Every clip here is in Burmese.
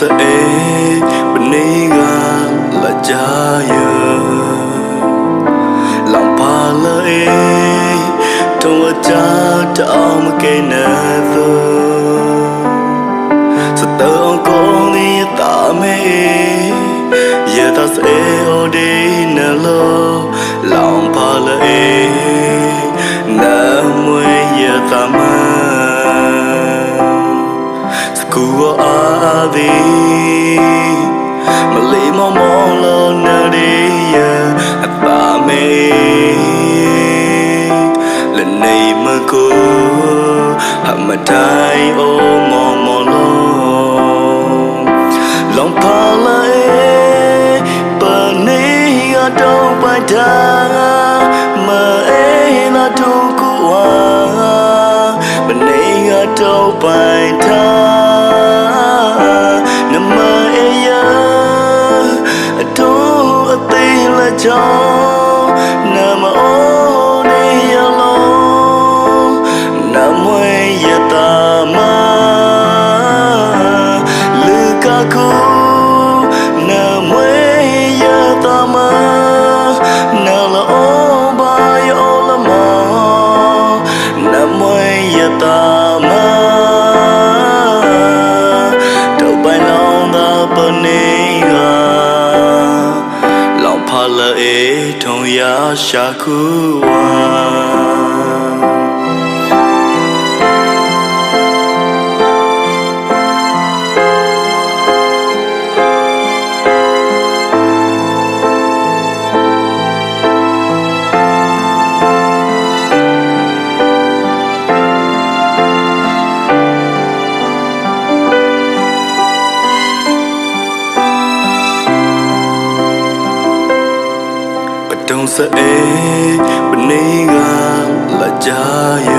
တုံးစအေးပနေကလာကြရလောင်ပါလေတုံးအကြတောင်းမကဲနေသောစတောင်းကုန်ဒီတာမေရတစအေးဟိုဒီနလောလောင်ပါလေနမွေရတမ သည်မလေးမမောလုံးနေရအပါမေလနေမကိုအမတိုင်အိုမောမောလုံးလောင်ပါလေပနေရတော့ပိုက်တာမအေးလာတော့ကူဝါပနေရတော့ပိုက်တာ သေးလာကြောင်းနမအိုးနေရလုံးနမွေရတာ အေထုံရရှာခုဝါ တုံးစအေးပနေကလာကြရ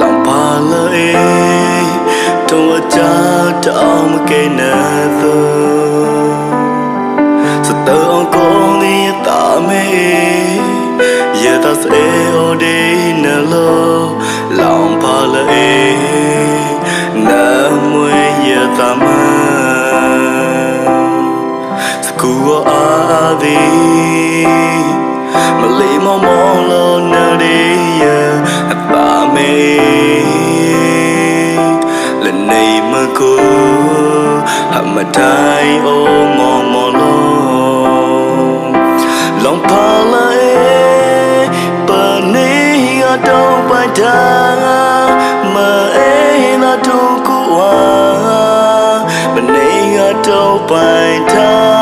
လောင်ပါလေတုံးအကြတောင်းမကဲနေသောစတောင်းကုန်ဒီတာမေရတစအေးဟိုဒီနလောလောင်ပါလေနမွေရတမ ကူအားသည်မလေးမမောလုံးနေရအပါမေလနေမကိုအမတိုင်အိုမောမောလုံးလောင်ပါလေပနေရတော့ပိုက်တာမအေးလာတော့ကူဝါမနေရတော့ပိုင်တာ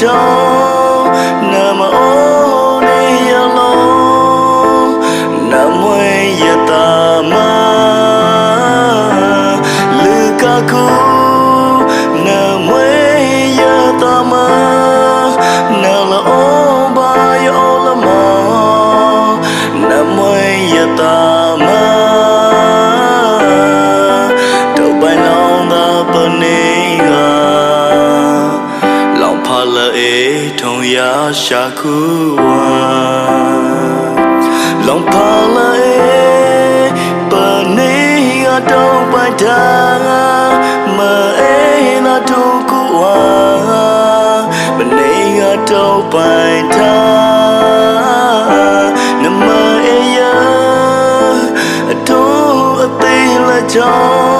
သေး ထုံရရှာခုဝါလောင်ဖလာအေပနေကတော့ပိုင်တာမအေးလာတော့ကူဝါမနေကတော့ပိုင်တာနမအေးရအတော့အသေးလာကြောင်း